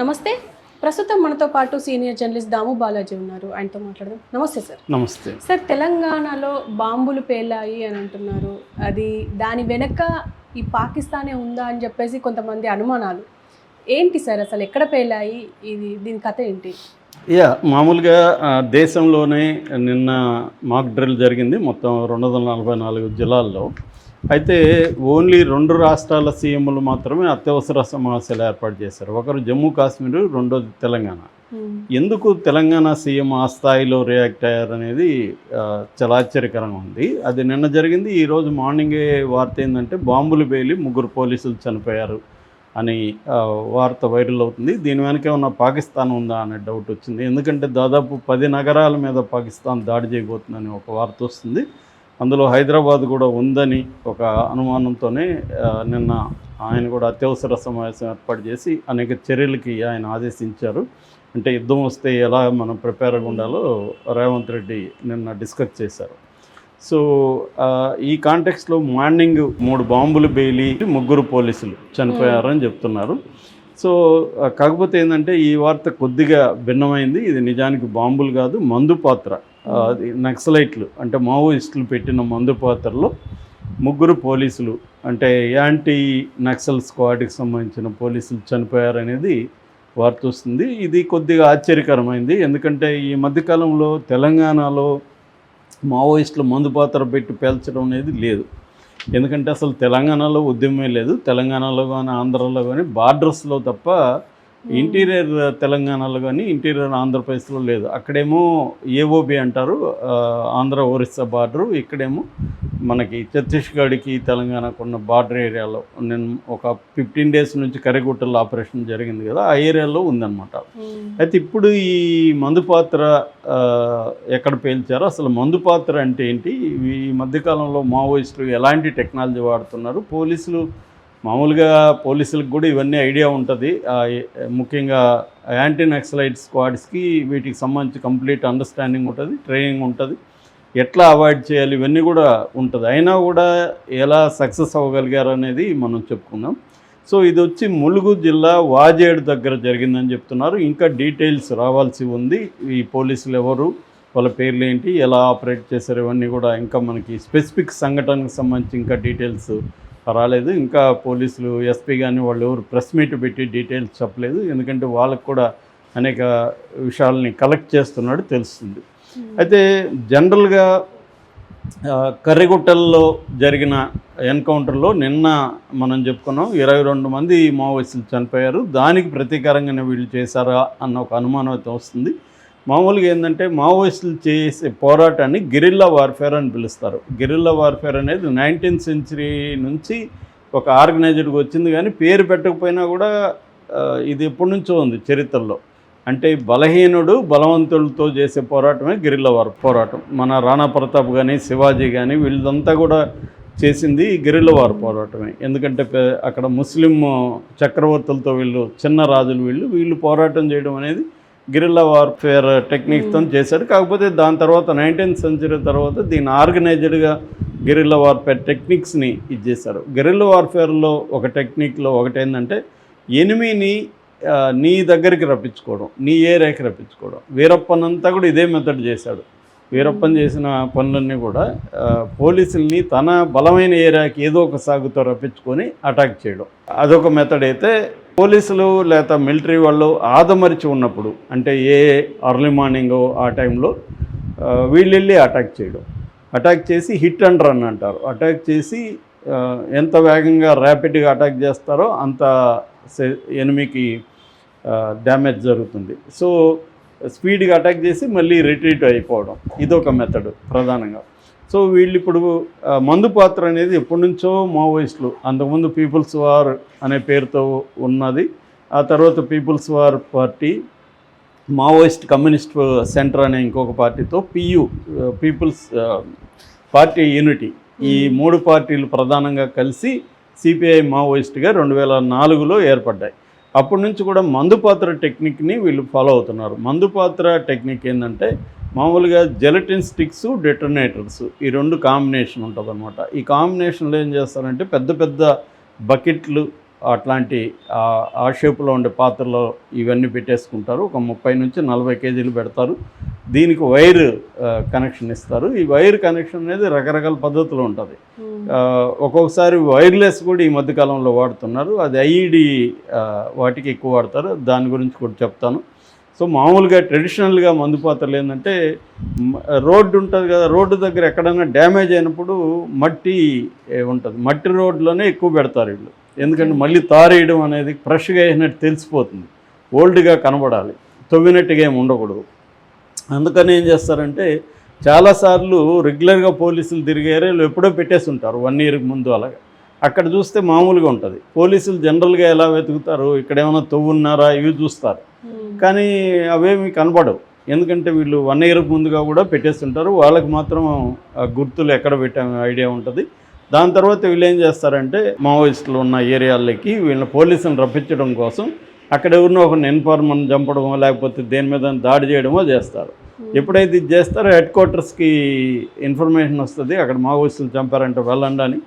నమస్తే. ప్రస్తుతం మనతో పాటు సీనియర్ జర్నలిస్ట్ దాము బాలాజీ ఉన్నారు. ఆయనతో మాట్లాడదాం. నమస్తే సార్. నమస్తే. సార్ తెలంగాణలో బాంబులు పేలాయి అని అంటున్నారు. అది దాని వెనక ఈ పాకిస్తానే ఉందా అని చెప్పేసి కొంతమంది అనుమానాలు. ఏంటి సార్ అసలు ఎక్కడ పేలాయి? ఇది దీని కథ ఏంటి? యా మామూలుగా దేశంలోనే నిన్న మాక్ డ్రిల్ జరిగింది. మొత్తం రెండు వందల నలభై నాలుగు జిల్లాల్లో. అయితే ఓన్లీ రెండు రాష్ట్రాల సీఎంలు మాత్రమే అత్యవసర సమావేశాలు ఏర్పాటు చేశారు. ఒకరు జమ్మూ కాశ్మీర్ రెండోది తెలంగాణ. ఎందుకు తెలంగాణ సీఎం ఆ స్థాయిలో రియాక్ట్ అయ్యారనేది చాలా ఆశ్చర్యకరంగా ఉంది. అది నిన్న జరిగింది. ఈరోజు మార్నింగే వార్త ఏంటంటే బాంబులు పేలి ముగ్గురు పోలీసులు చనిపోయారు అని వార్త వైరల్ అవుతుంది. దీని వెనక ఉన్న పాకిస్తాన్ ఉందా అనే డౌట్ వచ్చింది. ఎందుకంటే దాదాపు పది నగరాల మీద పాకిస్తాన్ దాడి చేయబోతుందని ఒక వార్త వస్తుంది. అందులో హైదరాబాద్ కూడా ఉందని ఒక అనుమానంతోనే నిన్న ఆయన కూడా అత్యవసర సమావేశం ఏర్పాటు చేసి అనేక చర్యలకి ఆయన ఆదేశించారు. అంటే యుద్ధం వస్తే ఎలా మనం ప్రిపేర్గా ఉండాలో రేవంత్ రెడ్డి నిన్న డిస్కస్ చేశారు. సో ఈ కాంటెక్స్లో మార్నింగ్ మూడు బాంబులు బెయిలి ముగ్గురు పోలీసులు చనిపోయారని చెప్తున్నారు. సో కాకపోతే ఏంటంటే ఈ వార్త కొద్దిగా భిన్నమైంది. ఇది నిజానికి బాంబులు కాదు మందు పాత్ర. అది నక్సలైట్లు అంటే మావోయిస్టులు పెట్టిన మందు పాత్రలో ముగ్గురు పోలీసులు అంటే యాంటీ నక్సల్ స్క్వాడ్కి సంబంధించిన పోలీసులు చనిపోయారనేది వార్త వస్తుంది. ఇది కొద్దిగా ఆశ్చర్యకరమైంది. ఎందుకంటే ఈ మధ్యకాలంలో తెలంగాణలో మావోయిస్టులు మందు పాత్ర పెట్టి పేల్చడం అనేది లేదు. ఎందుకంటే అసలు తెలంగాణలో ఉద్యమమే లేదు. తెలంగాణలో కానీ ఆంధ్రలో కానీ బార్డర్స్లో తప్ప ఇంటీరియర్ తెలంగాణలో కానీ ఇంటీరియర్ ఆంధ్రప్రదేశ్లో లేదు. అక్కడేమో ఏఓబి అంటారు. ఆ, ఆంధ్ర ఒరిస్సా బార్డరు. ఇక్కడేమో మనకి ఛత్తీస్గఢ్కి తెలంగాణకు ఉన్న బార్డర్ ఏరియాలో నేను ఒక ఫిఫ్టీన్ డేస్ నుంచి కరిగుట్టలో ఆపరేషన్ జరిగింది కదా ఆ ఏరియాలో ఉందన్నమాట. హ్మ్. అయితే ఇప్పుడు ఈ మందు పాత్ర ఆ, ఎక్కడ పేల్చారో అసలు మందు పాత్ర అంటే ఏంటి? ఈ మధ్యకాలంలో మావోయిస్టులు ఎలాంటి టెక్నాలజీ వాడుతున్నారు? పోలీసులు మామూలుగా పోలీసులకు కూడా ఇవన్నీ ఐడియా ఉంటుంది. ముఖ్యంగా యాంటీ నక్సలైట్ స్క్వాడ్స్కి వీటికి సంబంధించి కంప్లీట్ అండర్స్టాండింగ్ ఉంటుంది ట్రైనింగ్ ఉంటుంది. ఎట్లా అవాయిడ్ చేయాలి ఇవన్నీ కూడా ఉంటుంది. అయినా కూడా ఎలా సక్సెస్ అవ్వగలిగారు అనేది మనం చెప్పుకుందాం. సో ఇది వచ్చి ములుగు జిల్లా వాజేడు దగ్గర జరిగిందని చెప్తున్నారు. ఇంకా డీటెయిల్స్ రావాల్సి ఉంది. ఈ పోలీసులు ఎవరు వాళ్ళ పేర్లు ఏంటి ఎలా ఆపరేట్ చేశారు ఇవన్నీ కూడా ఇంకా మనకి స్పెసిఫిక్ సంఘటనకు సంబంధించి ఇంకా డీటెయిల్స్ రాలేదు ఇంకా పోలీసులు ఎస్పీ కానీ వాళ్ళు ఎవరు ప్రెస్ మీట్ పెట్టి డీటెయిల్స్ చెప్పలేదు. ఎందుకంటే వాళ్ళకు కూడా అనేక విషయాలని కలెక్ట్ చేస్తున్నాడు తెలుస్తుంది. హ్మ్. అయితే జనరల్గా కర్రిగుట్టల్లో జరిగిన ఎన్కౌంటర్లో నిన్న మనం చెప్పుకున్నాం ఇరవై రెండు మంది మావోయిస్టులు చనిపోయారు. దానికి ప్రతీకారంగానే వీళ్ళు చేశారా అన్న ఒక అనుమానం అయితే వస్తుంది. మామూలుగా ఏంటంటే మావోయిస్టులు చేసే పోరాటాన్ని గిరిల్లా వార్ఫేర్ అని పిలుస్తారు. గిరిల్లా వార్ఫేర్ అనేది నైన్టీన్త్ సెంచరీ నుంచి ఒక ఆర్గనైజ్డ్గా వచ్చింది కానీ పేరు పెట్టకపోయినా కూడా ఇది ఎప్పటి నుంచో ఉంది చరిత్రలో. అంటే బలహీనుడు బలవంతులతో చేసే పోరాటమే గిరిల్ల వార్ పోరాటం. మన రాణా ప్రతాప్ కానీ శివాజీ కానీ వీళ్ళంతా కూడా చేసింది గిరిల్ల వార్ పోరాటమే. ఎందుకంటే అక్కడ ముస్లిం చక్రవర్తులతో వీళ్ళు చిన్న రాజులు వీళ్ళు వీళ్ళు పోరాటం చేయడం అనేది గిరిల్లా వార్ఫేర్ టెక్నిక్స్తో చేశాడు. కాకపోతే దాని తర్వాత నైన్టీన్త్ సెంచరీ తర్వాత దీన్ని ఆర్గనైజ్డ్గా గెరిల్లా వార్ఫేర్ టెక్నిక్స్ని ఇది చేశారు. గెరిల్లా వార్ఫేర్లో ఒక టెక్నిక్లో ఒకటి ఏంటంటే ఎనిమిని నీ దగ్గరికి రప్పించుకోవడం నీ ఏరియాకి రప్పించుకోవడం. వీరప్పనంతా కూడా ఇదే మెథడ్ చేశాడు. వీరప్పన్ చేసిన పనులన్నీ కూడా పోలీసుల్ని తన బలమైన ఏరియాకి ఏదో ఒక సాగుతో రప్పించుకొని అటాక్ చేయడం. అదొక మెథడ్ అయితే పోలీసులు లేదా మిలిటరీ వాళ్ళు ఆదమరిచి ఉన్నప్పుడు అంటే ఏ అర్లీ మార్నింగ్ ఆ టైంలో వీళ్ళు వెళ్ళి అటాక్ చేయడం. అటాక్ చేసి హిట్ అండ్ రన్ అంటారు. అటాక్ చేసి ఎంత వేగంగా ర్యాపిడ్గా అటాక్ చేస్తారో అంత ఎనిమికి డ్యామేజ్ జరుగుతుంది. సో స్పీడ్గా అటాక్ చేసి మళ్ళీ రిట్రీట్ అయిపోవడం. ఇదొక మెథడ్ ప్రధానంగా. సో వీళ్ళు ఇప్పుడు మందు పాత్ర అనేది ఎప్పటి నుంచో మావోయిస్టులు అంతకుముందు పీపుల్స్ వార్ అనే పేరుతో ఉన్నది. ఆ తర్వాత people's war party Maoist communist centre అనే ఇంకొక పార్టీతో పియు పీపుల్స్ పార్టీ యూనిటీ. ఈ మూడు పార్టీలు ప్రధానంగా కలిసి సిపిఐ మావోయిస్ట్గా రెండు వేల నాలుగులో ఏర్పడ్డాయి. అప్పటి నుంచి కూడా మందుపాత్ర టెక్నిక్ని వీళ్ళు ఫాలో అవుతున్నారు. మందుపాత్ర టెక్నిక్ ఏంటంటే మామూలుగా జెలటిన్ స్టిక్స్ డెటోనేటర్స్ ఈ రెండు కాంబినేషన్ ఉంటుందన్నమాట. ఈ కాంబినేషన్లో ఏం చేస్తారంటే పెద్ద పెద్ద బకెట్లు అట్లాంటి ఆ- షేపులో ఉండే పాత్రలో ఇవన్నీ పెట్టేసుకుంటారు. ఒక ముప్పై నుంచి నలభై కేజీలు పెడతారు. దీనికి వైర్ కనెక్షన్ ఇస్తారు. ఈ వైర్ కనెక్షన్ అనేది రకరకాల పద్ధతిలో ఉంటుంది. ఒక్కొక్కసారి వైర్లెస్ కూడా ఈ మధ్యకాలంలో వాడుతున్నారు. అది ఐఈడి వాటికి ఎక్కువ వాడతారు. దాని గురించి కూడా చెప్తాను. సో మామూలుగా ట్రెడిషనల్గా మందు పాత్రలు ఏంటంటే రోడ్డు ఉంటుంది కదా రోడ్డు దగ్గర ఎక్కడైనా డ్యామేజ్ అయినప్పుడు మట్టి ఉంటుంది. మట్టి రోడ్లోనే ఎక్కువ పెడతారు వీళ్ళు. ఎందుకంటే మళ్ళీ తారేయడం అనేది ఫ్రెష్గా వేసినట్టు తెలిసిపోతుంది. ఓల్డ్గా కనబడాలి. తవ్వినట్టుగా ఏమి ఉండకూడదు. అందుకని ఏం చేస్తారంటే చాలాసార్లు రెగ్యులర్గా పోలీసులు తిరిగే ఏరియాలో ఎప్పుడో పెట్టేసి ఉంటారు వన్ ఇయర్కి ముందు అలాగా. అక్కడ చూస్తే మామూలుగా ఉంటుంది. పోలీసులు జనరల్గా ఎలా వెతుకుతారు ఇక్కడ ఏమైనా తవ్వున్నారా ఇవి చూస్తారు. కానీ అవేమి కనపడవు. ఎందుకంటే వీళ్ళు వన్ ఇయర్ ముందుగా కూడా పెట్టేస్తుంటారు. వాళ్ళకి మాత్రం ఆ గుర్తులు ఎక్కడ పెట్టాము ఐడియా ఉంటుంది. దాని తర్వాత వీళ్ళు ఏం చేస్తారంటే మావోయిస్టులు ఉన్న ఏరియాలకి వీళ్ళని పోలీసులను రప్పించడం కోసం అక్కడ ఎవరినో ఒక ఇన్ఫార్మర్ని చంపడమో లేకపోతే దేని మీద దాడి చేయడమో చేస్తారు. ఎప్పుడైతే ఇది చేస్తారో హెడ్ క్వార్టర్స్కి ఇన్ఫర్మేషన్ వస్తుంది. అక్కడ మావోయిస్టులు చంపారంటే వెళ్ళండి అని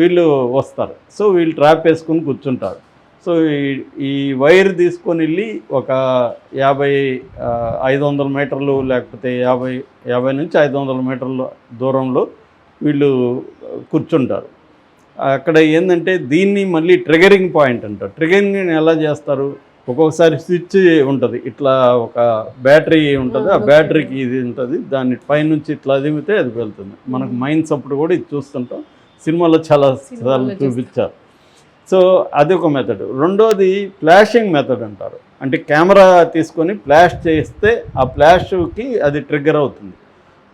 వీళ్ళు వస్తారు. సో వీళ్ళు ట్రాప్ వేసుకుని కూర్చుంటారు. సో ఈ- ఈ వైర్ తీసుకొని వెళ్ళి ఒక యాభై ఐదు వందల మీటర్లు లేకపోతే యాభై యాభై నుంచి ఐదు వందల మీటర్ల దూరంలో వీళ్ళు కూర్చుంటారు. అక్కడ ఏంటంటే దీన్ని మళ్ళీ ట్రిగరింగ్ పాయింట్ అంటారు. ట్రిగరింగ్ ఎలా చేస్తారు? ఒక్కొక్కసారి స్విచ్ ఉంటుంది. ఇట్లా ఒక బ్యాటరీ ఉంటుంది. ఆ బ్యాటరీకి ఇది ఉంటుంది. దాన్ని పైనుంచి ఇట్లా అదిమితే అది వెళ్తుంది. మనకు మైన్స్ అప్పుడు కూడా ఇది చూస్తుంటాం. సినిమాలో చాలా సార్లు. చూపించారు. సో అది ఒక మెథడ్ రెండోది ఫ్లాషింగ్ మెథడ్ అంటారు. అంటే కెమెరా తీసుకొని ఫ్లాష్ చేస్తే ఆ ఫ్లాష్కి అది ట్రిగ్గర్ అవుతుంది.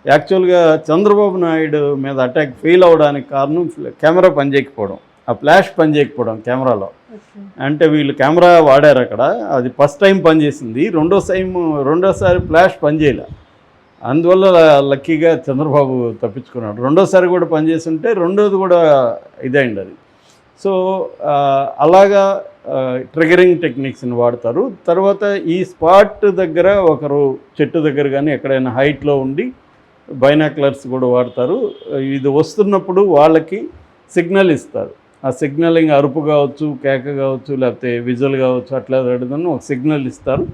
యాక్చువల్గా చంద్రబాబు నాయుడు మీద అటాక్ ఫెయిల్ అవ్వడానికి కారణం కెమెరా పనిచేయకపోవడం. ఆ ఫ్లాష్ పనిచేయకపోవడం కెమెరాలో. అంటే వీళ్ళు కెమెరా వాడారు అక్కడ. అది ఫస్ట్ టైం పనిచేసింది. రెండో టైం రెండోసారి ఫ్లాష్ పనిచేయలే. అందువల్ల లక్కీగా చంద్రబాబు తప్పించుకున్నాడు. రెండోసారి కూడా పనిచేసి ఉంటే రెండోది కూడా ఇదైంది అది. సో అలాగా ట్రిగరింగ్ టెక్నిక్స్ని వాడతారు. తర్వాత ఈ స్పాట్ దగ్గర ఒకరు చెట్టు దగ్గర కానీ ఎక్కడైనా హైట్లో ఉండి బైనాక్లర్స్ కూడా వాడతారు. ఇది వస్తున్నప్పుడు వాళ్ళకి సిగ్నల్ ఇస్తారు. ఆ సిగ్నలింగ్ అరుపు కావచ్చు కేక కావచ్చు లేకపోతే విజువల్ కావచ్చు అట్లా రెడదని ఒక సిగ్నల్ ఇస్తారు.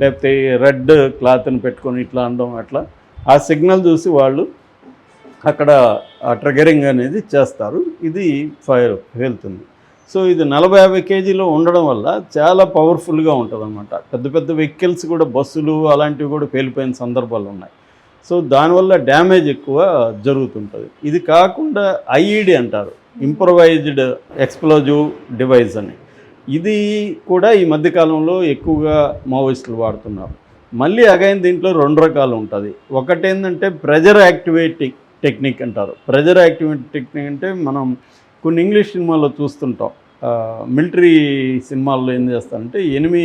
లేకపోతే రెడ్ క్లాత్ని పెట్టుకొని ఇట్లా అనడం అట్లా. ఆ సిగ్నల్ చూసి వాళ్ళు అక్కడ ట్రిగరింగ్ అనేది చేస్తారు. ఇది ఫైర్ వెళ్తుంది సో ఇది నలభై యాభై కేజీలో ఉండడం వల్ల చాలా పవర్ఫుల్గా ఉంటుంది అనమాట పెద్ద పెద్ద వెహికల్స్ కూడా బస్సులు అలాంటివి కూడా పేలిపోయిన సందర్భాలు ఉన్నాయి. సో దానివల్ల డ్యామేజ్ ఎక్కువ జరుగుతుంటుంది. ఇది కాకుండా ఐఈడి అంటారు. ఇంప్రొవైజ్డ్ ఎక్స్ప్లోజివ్ డివైస్ అని. ఇది కూడా ఈ మధ్యకాలంలో ఎక్కువగా మావోయిస్టులు వాడుతున్నారు. మళ్ళీ అగైన్ దీంట్లో రెండు రకాలు ఉంటుంది. ఒకటేంటంటే ప్రెజర్ యాక్టివేటింగ్ టెక్నిక్ అంటారు. ప్రెజర్ యాక్టివేట్ టెక్నిక్ అంటే మనం కొన్ని ఇంగ్లీష్ సినిమాల్లో చూస్తుంటాం. మిలిటరీ సినిమాల్లో ఏం చేస్తారంటే ఎనిమి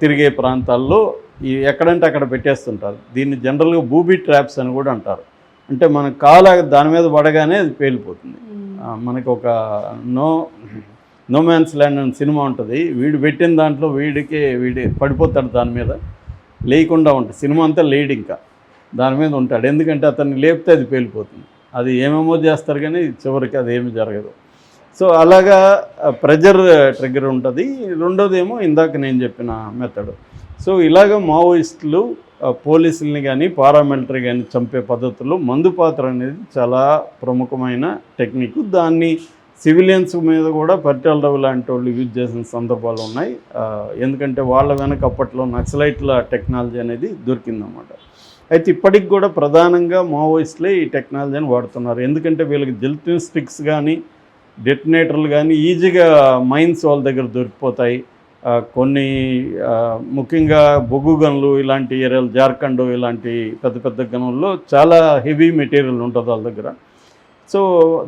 తిరిగే ప్రాంతాల్లో ఈ ఎక్కడంటే అక్కడ పెట్టేస్తుంటారు. దీన్ని జనరల్గా బూబీ ట్రాప్స్ అని కూడా అంటారు. అంటే మన కాల దాని మీద పడగానే అది పేలిపోతుంది. మనకి ఒక నో నో మ్యాన్స్ ల్యాండ్ అని సినిమా ఉంటుంది. వీడు పెట్టిన దాంట్లో వీడికి వీడి పడిపోతాడు దాని మీద. లేకుండా ఉంటుంది. సినిమా అంతా లేడు ఇంకా. దాని మీద ఉంటాడు. ఎందుకంటే అతన్ని లేపితే అది పేలిపోతుంది. అది ఏమేమో చేస్తారు కానీ చివరికి అది ఏమి జరగదు. సో అలాగా ప్రెజర్ ట్రిగ్గర్ ఉంటుంది. రెండోది ఏమో ఇందాక నేను చెప్పిన మెథడ్. సో ఇలాగ మావోయిస్టులు పోలీసుల్ని కానీ పారామిలిటరీ కానీ చంపే పద్ధతుల్లో మందు పాత్ర అనేది చాలా ప్రముఖమైన టెక్నిక్. దాన్ని సివిలియన్స్ మీద కూడా పరిటాల రవి లాంటి వాళ్ళు యూజ్ చేసిన సందర్భాలు ఉన్నాయి. ఎందుకంటే వాళ్ళ వెనక అప్పట్లో నక్సలైట్ల టెక్నాలజీ అనేది దొరికిందన్నమాట. అయితే ఇప్పటికి కూడా ప్రధానంగా మావోయిస్టులే ఈ టెక్నాలజీని వాడుతున్నారు. ఎందుకంటే వీళ్ళకి జిల్టిన్ స్టిక్స్ కానీ డెటనేటర్లు కానీ ఈజీగా మైన్స్ వాళ్ళ దగ్గర దొరికిపోతాయి. కొన్ని ముఖ్యంగా బొగ్గు గనులు ఇలాంటి ఏరియాలు జార్ఖండ్ ఇలాంటి పెద్ద పెద్ద గనుల్లో చాలా హెవీ మెటీరియల్ ఉంటుంది వాళ్ళ దగ్గర. సో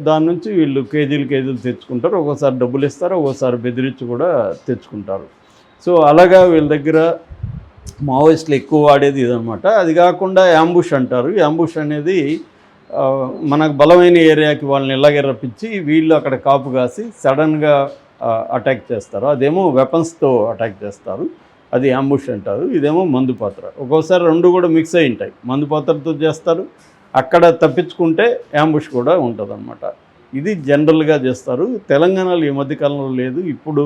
దాని నుంచి వీళ్ళు కేజీలు కేజీలు తెచ్చుకుంటారు. ఒక్కోసారి డబ్బులు ఇస్తారు ఒక్కోసారి బెదిరించి కూడా తెచ్చుకుంటారు. సో అలాగా వీళ్ళ దగ్గర మావోయిస్టులు ఎక్కువ వాడేది ఇదనమాట అది కాకుండా యాంబుష్ అంటారు. యాంబుష్ అనేది మనకు బలమైన ఏరియాకి వాళ్ళని ఇలాగే రప్పించి వీళ్ళు అక్కడ కాపు కాసి సడన్గా అటాక్ చేస్తారు. అదేమో వెపన్స్తో అటాక్ చేస్తారు. అది యాంబుష్ అంటారు. ఇదేమో మందు పాత్ర. ఒక్కోసారి రెండు కూడా మిక్స్ అయి ఉంటాయి. మందు పాత్రతో చేస్తారు. అక్కడ తప్పించుకుంటే యాంబుష్ కూడా ఉంటుంది ఇది జనరల్గా చేస్తారు. తెలంగాణలో ఈ మధ్య కాలంలో లేదు. ఇప్పుడు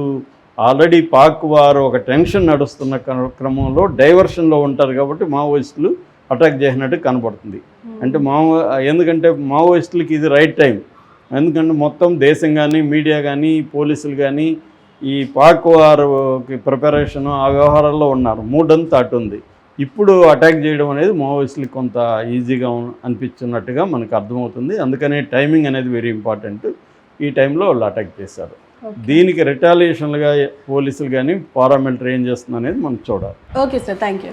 ఆల్రెడీ పాక్ వారు ఒక టెన్షన్ నడుస్తున్న క్ర- క్రమంలో డైవర్షన్లో ఉంటారు కాబట్టి మావోయిస్టులు అటాక్ చేసినట్టు కనపడుతుంది. అంటే మావో ఎందుకంటే మావోయిస్టులకి ఇది రైట్ టైం. ఎందుకంటే మొత్తం దేశం కానీ మీడియా కానీ పోలీసులు కానీ ఈ పాక్ వారికి ప్రిపరేషన్ ఆ వ్యవహారాల్లో ఉన్నారు. మూడంతా అటు ఉంది. ఇప్పుడు అటాక్ చేయడం అనేది మావోయిస్టులకి కొంత ఈజీగా అనిపించున్నట్టుగా మనకు అర్థమవుతుంది. అందుకనే టైమింగ్ అనేది వెరీ ఇంపార్టెంట్. ఈ టైంలో వాళ్ళు అటాక్ చేశారు. దీనికి రిటాలియేషన్లుగా పోలీసులు కానీ పారామిలిటరీ ఏం చేస్తుంది అనేది మనం చూడాలి. Okay sir thank you